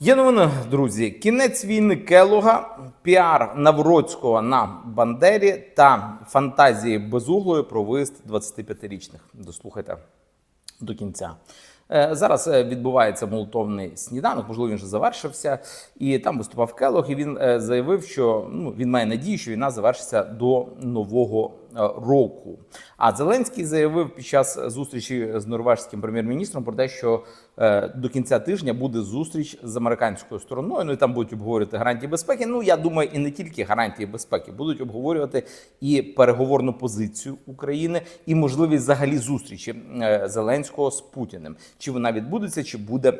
Є новини, друзі. Кінець війни Келога, піар Навроцького на Бандері та фантазії безуглої про виїзд 25-річних. Дослухайте до кінця. Е, Зараз е, відбувається молотовний сніданок, можливо, він вже завершився, і там виступав Келог. І він е, заявив, що ну він має надію, що війна завершиться до нового року. А Зеленський заявив під час зустрічі з норвежським прем'єр-міністром про те, що е, до кінця тижня буде зустріч з американською стороною. Ну і там будуть обговорювати гарантії безпеки. Ну я думаю, і не тільки гарантії безпеки, будуть обговорювати і переговорну позицію України, і можливість взагалі зустрічі е, Зеленського з Путіним. Чи вона відбудеться, чи буде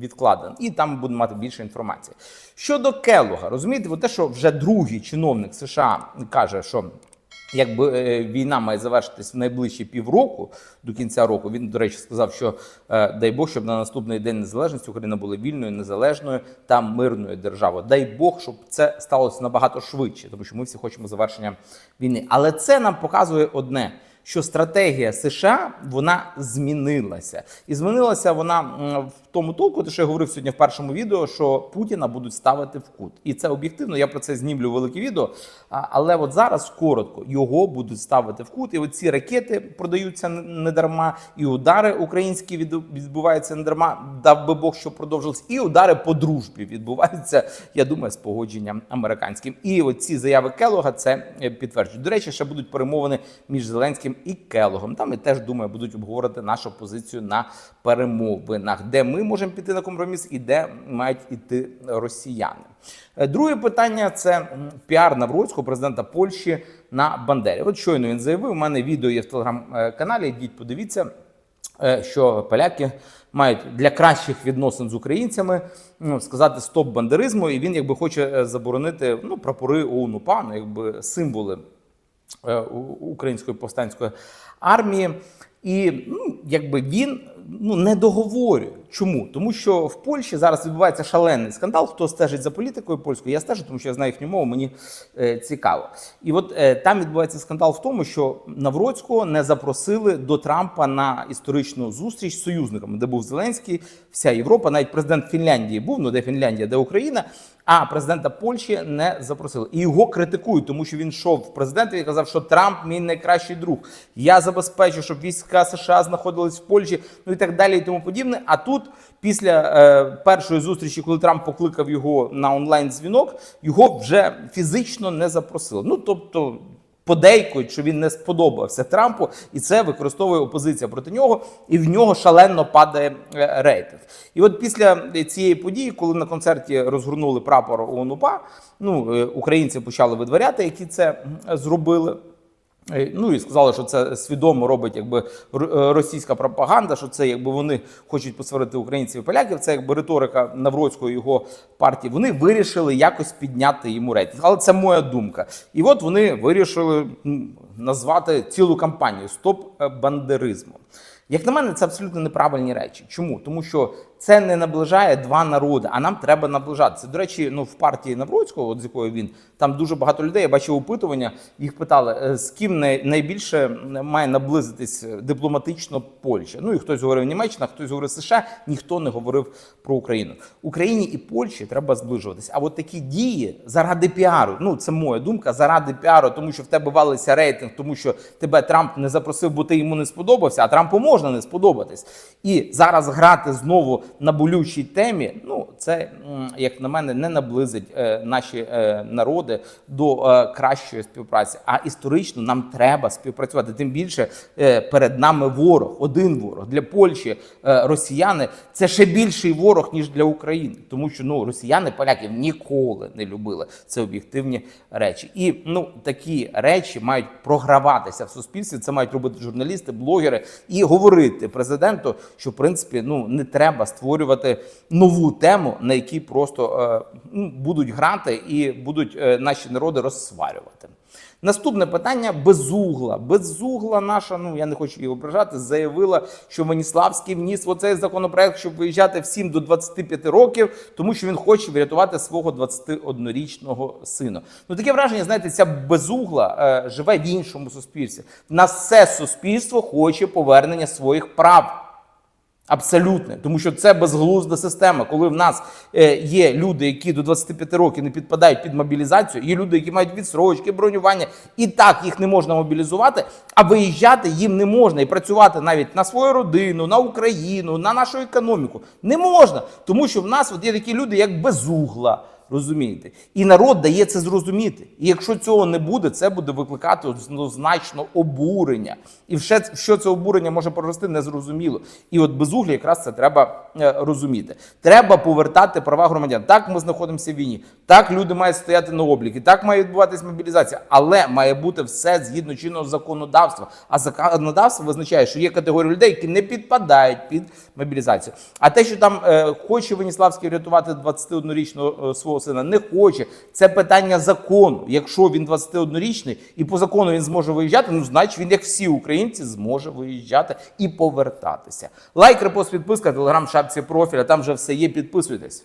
відкладена, і там будемо мати більше інформації. Щодо Келога, розумієте, те, що вже другий чиновник США каже, що Якби е, війна має завершитись в найближчі півроку до кінця року, він, до речі, сказав, що е, дай Бог, щоб на наступний день незалежності Україна була вільною, незалежною та мирною державою. Дай Бог, щоб це сталося набагато швидше, тому що ми всі хочемо завершення війни. Але це нам показує одне. Що стратегія США вона змінилася, і змінилася вона в тому толку, те, що я говорив сьогодні в першому відео, що Путіна будуть ставити в кут, і це об'єктивно. Я про це знімлю велике відео. Але от зараз коротко його будуть ставити в кут. І оці ракети продаються не дарма, і удари українські відбуваються не дарма. Дав би Бог, що продовжились, і удари по дружбі відбуваються. Я думаю, з погодженням американським. І оці заяви Келога це е, підтверджують. До речі, ще будуть перемовини між Зеленським і Келогом. Там і теж думаю, будуть обговорити нашу позицію на перемовинах, де ми можемо піти на компроміс і де мають іти росіяни. Е, Друге питання це піар Навроцького, президента Польщі на Бандері. От щойно він заявив. У мене відео є в телеграм-каналі. Йдіть, подивіться, е, що поляки мають для кращих відносин з українцями ну, сказати стоп бандеризму, і він якби хоче е, заборонити ну, прапори ОУН УПА, ну, якби символи української повстанської армії. І ну, якби він ну, не договорює. Чому? Тому що в Польщі зараз відбувається шалений скандал. Хто стежить за політикою польською? Я стежу, тому що я знаю їхню мову, мені е, цікаво. І от е, там відбувається скандал в тому, що Навроцького не запросили до Трампа на історичну зустріч з союзниками, де був Зеленський, вся Європа, навіть президент Фінляндії був, ну де Фінляндія, де Україна. А президента Польщі не запросили. І його критикують, тому що він йшов в президенти і казав, що Трамп мій найкращий друг. Я забезпечу, щоб війська США знаходились в Польщі, ну і так далі, і тому подібне. А тут, після е, першої зустрічі, коли Трамп покликав його на онлайн дзвінок, його вже фізично не запросили. Ну тобто. Подейкують, що він не сподобався Трампу, і це використовує опозиція проти нього, і в нього шалено падає е, рейтинг. І от після цієї події, коли на концерті розгорнули прапор ООН-УПА, ну е, українці почали видворяти, які це зробили. Е, Ну і сказали, що це свідомо робить якби е, російська пропаганда, що це якби вони хочуть посварити українців і поляків. Це якби риторика Навроцького його партії. Вони вирішили якось підняти йому рейтинг. Але це моя думка. І от вони вирішили назвати цілу кампанію Стоп е, бандеризму. Як на мене, це абсолютно неправильні речі. Чому? Тому що це не наближає два народи, а нам треба наближатися. До речі, ну в партії Навроцького, от з якою він там дуже багато людей. Я бачив опитування. Їх питали, е, з ким найбільше має наблизитись дипломатично Польща. Ну і хтось говорив Німеччина, хтось говорив США. Ніхто не говорив про Україну. Україні і Польщі треба зближуватися. А от такі дії заради піару. Ну це моя думка, заради піару, тому що в тебе валиться рейтинг, тому що тебе Трамп не запросив, бо ти йому не сподобався. А Трампу можна не сподобатись. І зараз грати знову на болючій темі. Ну це як на мене не наблизить е, наші е, народи до е, кращої співпраці. А історично нам треба співпрацювати. Тим більше перед нами ворог, один ворог для Польщі. Росіяни це ще більший ворог ніж для України, тому що ну росіяни поляків ніколи не любили. Це об'єктивні речі. І ну такі речі мають програватися в суспільстві. Це мають робити журналісти, блогери і говорити президенту, що в принципі ну не треба створювати нову тему, на якій просто е, ну, будуть грати і будуть е, наші народи розсварювати. Наступне питання безугла. Безугла наша, ну я не хочу її ображати, заявила, що Веніславський вніс в оцей законопроект, щоб виїжджати всім до 25 років, тому що він хоче врятувати свого 21-річного сина. Ну таке враження, знаєте, ця безугла е, живе в іншому суспільстві. В нас все суспільство хоче повернення своїх прав. Абсолютно, тому що це безглузда система. Коли в нас е, є люди, які до 25 років не підпадають під мобілізацію, є люди, які мають відсрочки, бронювання, і так їх не можна мобілізувати, а виїжджати їм не можна і працювати навіть на свою родину, на Україну, на нашу економіку не можна, тому що в нас от є такі люди, як безугла. Розумієте, і народ дає це зрозуміти. І якщо цього не буде, це буде викликати однозначно обурення. І ще в що це обурення може прорости, незрозуміло. І от безуглі якраз це треба е, розуміти. Треба повертати права громадян. Так ми знаходимося в війні, так люди мають стояти на обліки, так має відбуватись мобілізація, але має бути все згідно чинного законодавства. А законодавство визначає, що є категорія людей, які не підпадають під мобілізацію. А те, що там е, хоче Веніславський врятувати 21-річного е, свого сина, не хоче. Це питання закону. Якщо він 21-річний і по закону він зможе виїжджати, ну значить він, як всі українці, зможе виїжджати і повертатися. Лайк, репост, підписка, телеграм, шапці профіля. Там вже все є. Підписуйтесь.